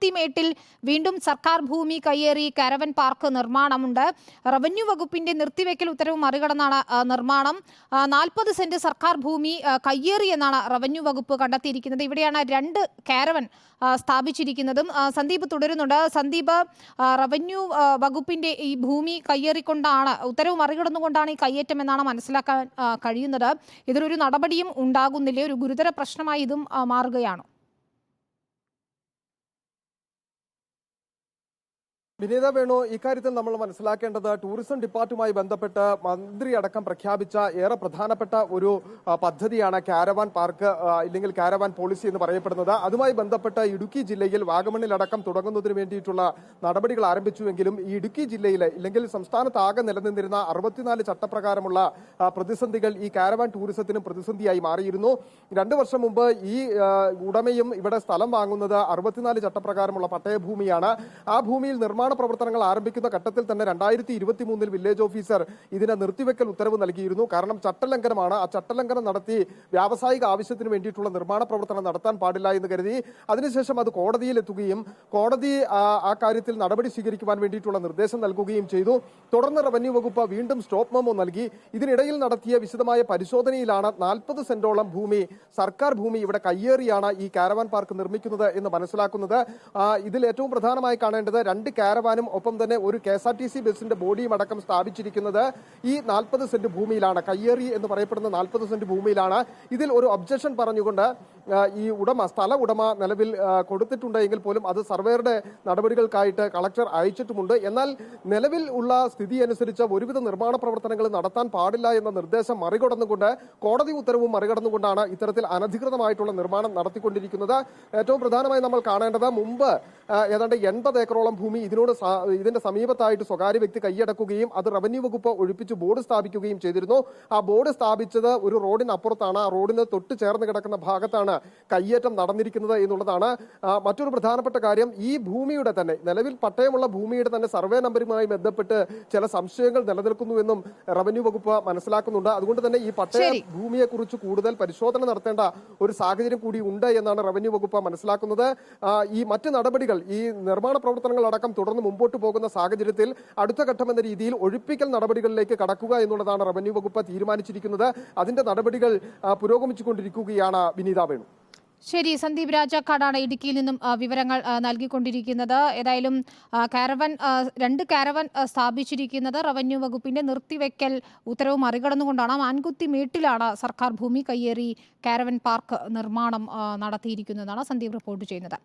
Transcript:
മാൻകുത്തിമേട്ടിൽ വീണ്ടും സർക്കാർ ഭൂമി കയ്യേറി കരവൻ പാർക്ക് നിർമ്മാണമുണ്ട്. റവന്യൂ വകുപ്പിന്റെ നിർത്തിവെക്കൽ ഉത്തരവ് മറികടന്നാണ് നിർമ്മാണം. നാൽപ്പത് സെന്റ് സർക്കാർ ഭൂമി കയ്യേറിയെന്നാണ് റവന്യൂ വകുപ്പ് കണ്ടെത്തിയിരിക്കുന്നത്. ഇവിടെയാണ് രണ്ട് കാരവൻ സ്ഥാപിച്ചിരിക്കുന്നതും. സന്ദീപ് തുടരുന്നുണ്ട്. സന്ദീപ് റവന്യൂ വകുപ്പിന്റെ ഈ ഭൂമി കയ്യേറിക്കൊണ്ടാണ് ഉത്തരവ് മറികടന്നുകൊണ്ടാണ് ഈ കയ്യേറ്റം എന്നാണ് മനസ്സിലാക്കാൻ കഴിയുന്നത്. ഇതിലൊരു നടപടിയും ഉണ്ടാകുന്നില്ല. ഒരു ഗുരുതര പ്രശ്നമായി ഇതും മാറുകയാണോ. വിനീത വേണു ഇക്കാര്യത്തിൽ നമ്മൾ മനസ്സിലാക്കേണ്ടത് ടൂറിസം ഡിപ്പാർട്ടുമായി ബന്ധപ്പെട്ട് മന്ത്രി അടക്കം പ്രഖ്യാപിച്ച ഏറെ പ്രധാനപ്പെട്ട ഒരു പദ്ധതിയാണ് കാരവാൻ പാർക്ക് അല്ലെങ്കിൽ കാരവാൻ പോളിസി എന്ന് പറയപ്പെടുന്നത്. അതുമായി ബന്ധപ്പെട്ട് ഇടുക്കി ജില്ലയിൽ വാഗമണ്ണിലടക്കം തുടങ്ങുന്നതിന് വേണ്ടിയിട്ടുള്ള നടപടികൾ ആരംഭിച്ചുവെങ്കിലും ഈ ഇടുക്കി ജില്ലയിലെ ഇല്ലെങ്കിൽ സംസ്ഥാനത്താകെ നിലനിന്നിരുന്ന അറുപത്തിനാല് ചട്ടപ്രകാരമുള്ള പ്രതിസന്ധികൾ ഈ കാരവാൻ ടൂറിസത്തിനും പ്രതിസന്ധിയായി മാറിയിരുന്നു. രണ്ടു വർഷം മുമ്പ് ഈ ഉടമയും ഇവിടെ സ്ഥലം വാങ്ങുന്നത് അറുപത്തിനാല് ചട്ടപ്രകാരമുള്ള പട്ടയഭൂമിയാണ്. ആ ഭൂമിയിൽ നിർമ്മാണ പ്രവർത്തനങ്ങൾ ആരംഭിക്കുന്ന ഘട്ടത്തിൽ തന്നെ രണ്ടായിരത്തി ഇരുപത്തി മൂന്നിൽ വില്ലേജ് ഓഫീസർ ഇതിനെ നിർത്തിവെക്കൽ ഉത്തരവ് നൽകിയിരുന്നു. കാരണം ചട്ടലംഘനമാണ്. ആ ചട്ടലംഘനം നടത്തി വ്യാവസായിക ആവശ്യത്തിന് വേണ്ടിയിട്ടുള്ള നിർമ്മാണ പ്രവർത്തനം നടത്താൻ പാടില്ല എന്ന് കരുതി. അതിനുശേഷം അത് കോടതിയിൽ എത്തുകയും കോടതി ആ, കാര്യത്തിൽ നടപടി സ്വീകരിക്കുവാൻ വേണ്ടിയിട്ടുള്ള നിർദ്ദേശം നൽകുകയും ചെയ്തു. തുടർന്ന് റവന്യൂ വകുപ്പ് വീണ്ടും സ്റ്റോപ്പ് മെമ്മോ നൽകി. ഇതിനിടയിൽ നടത്തിയ വിശദമായ പരിശോധനയിലാണ് നാൽപ്പത് സെന്റോളം ഭൂമി സർക്കാർ ഭൂമി ഇവിടെ കയ്യേറിയാണ് ഈ കാരവാൻ പാർക്ക് നിർമ്മിക്കുന്നത് എന്ന് മനസ്സിലാക്കുന്നത്. ഇതിൽ ഏറ്റവും പ്രധാനമായി കാണേണ്ടത് രണ്ട് കാരവാനും ഒപ്പം തന്നെ ഒരു K S R T C ബസിന്റെ ബോഡിയും അടക്കം സ്ഥാപിച്ചിരിക്കുന്നത് ഈ നാൽപ്പത് സെന്റ് ഭൂമിയിലാണ്. കയ്യേറി എന്ന് പറയപ്പെടുന്ന നാൽപ്പത് സെന്റ് ഭൂമിയിലാണ്. ഇതിൽ ഒരു ഒബ്ജക്ഷൻ പറഞ്ഞുകൊണ്ട് ഈ ഉടമ സ്ഥല ഉടമ നിലവിൽ കൊടുത്തിട്ടുണ്ടെങ്കിൽ പോലും അത് സർവേയുടെ നടപടികൾക്കായിട്ട് കളക്ടർ അയച്ചിട്ടുമുണ്ട്. എന്നാൽ നിലവിൽ ഉള്ള സ്ഥിതി അനുസരിച്ച് ഒരുവിധ നിർമ്മാണ പ്രവർത്തനങ്ങൾ നടത്താൻ പാടില്ല എന്ന നിർദ്ദേശം മറികടന്നുകൊണ്ട് കോടതി ഉത്തരവും മറികടന്നുകൊണ്ടാണ് ഇത്തരത്തിൽ അനധികൃതമായിട്ടുള്ള നിർമ്മാണം നടത്തിക്കൊണ്ടിരിക്കുന്നത്. ഏറ്റവും പ്രധാനമായി നമ്മൾ കാണേണ്ടത് മുമ്പ് ഏതാണ്ട് എൺപത് ഏക്കറോളം ഭൂമി ഇതിനോട് ഇതിന്റെ സമീപത്തായിട്ട് സ്വകാര്യ വ്യക്തി കൈയടക്കുകയും അത് റവന്യൂ വകുപ്പ് ഒഴിപ്പിച്ച് ബോർഡ് സ്ഥാപിക്കുകയും ചെയ്തിരുന്നു. ആ ബോർഡ് സ്ഥാപിച്ചത് ഒരു റോഡിനപ്പുറത്താണ്. ആ റോഡിന് തൊട്ട് ചേർന്ന് കിടക്കുന്ന ഭാഗത്താണ് കയ്യേറ്റം നടന്നിരിക്കുന്നത് എന്നുള്ളതാണ്. മറ്റൊരു പ്രധാനപ്പെട്ട കാര്യം ഈ ഭൂമിയുടെ തന്നെ നിലവിൽ പട്ടയമുള്ള ഭൂമിയുടെ തന്നെ സർവേ നമ്പറുമായി ബന്ധപ്പെട്ട് ചില സംശയങ്ങൾ നിലനിൽക്കുന്നു എന്നും റവന്യൂ വകുപ്പ് മനസ്സിലാക്കുന്നുണ്ട്. അതുകൊണ്ട് തന്നെ ഈ പട്ടയ. ഭൂമിയെ കുറിച്ച് കൂടുതൽ പരിശോധന നടത്തേണ്ട ഒരു സാഹചര്യം കൂടി ഉണ്ട് എന്നാണ് റവന്യൂ വകുപ്പ് മനസ്സിലാക്കുന്നത്. ഈ മറ്റ് നടപടികൾ ഈ നിർമ്മാണ പ്രവർത്തനങ്ങൾ അടക്കം തുടർന്ന് മുമ്പോട്ട് പോകുന്ന സാഹചര്യത്തിൽ അടുത്ത ഘട്ടം എന്ന രീതിയിൽ ഒഴിപ്പിക്കൽ നടപടികളിലേക്ക് കടക്കുക എന്നുള്ളതാണ് റവന്യൂ വകുപ്പ് തീരുമാനിച്ചിരിക്കുന്നത്. അതിന്റെ നടപടികൾ പുരോഗമിച്ചുകൊണ്ടിരിക്കുകയാണ് വിനീത വേണു. ശരി സന്ദീപ് രാജാക്കാടാണ് ഇടുക്കിയിൽ നിന്നും വിവരങ്ങൾ നൽകിക്കൊണ്ടിരിക്കുന്നത്. ഏതായാലും കാരവൻ രണ്ട് കാരവൻ സ്ഥാപിച്ചിരിക്കുന്നത് റവന്യൂ വകുപ്പിന്റെ നിർത്തിവെക്കൽ ഉത്തരവ് മറികടന്നുകൊണ്ടാണ്. മാൻകുത്തി മേട്ടിലാണ് സർക്കാർ ഭൂമി കയ്യേറി കാരവൻ പാർക്ക് നിർമ്മാണം നടത്തിയിരിക്കുന്നതാണ് സന്ദീപ് റിപ്പോർട്ട് ചെയ്യുന്നത്.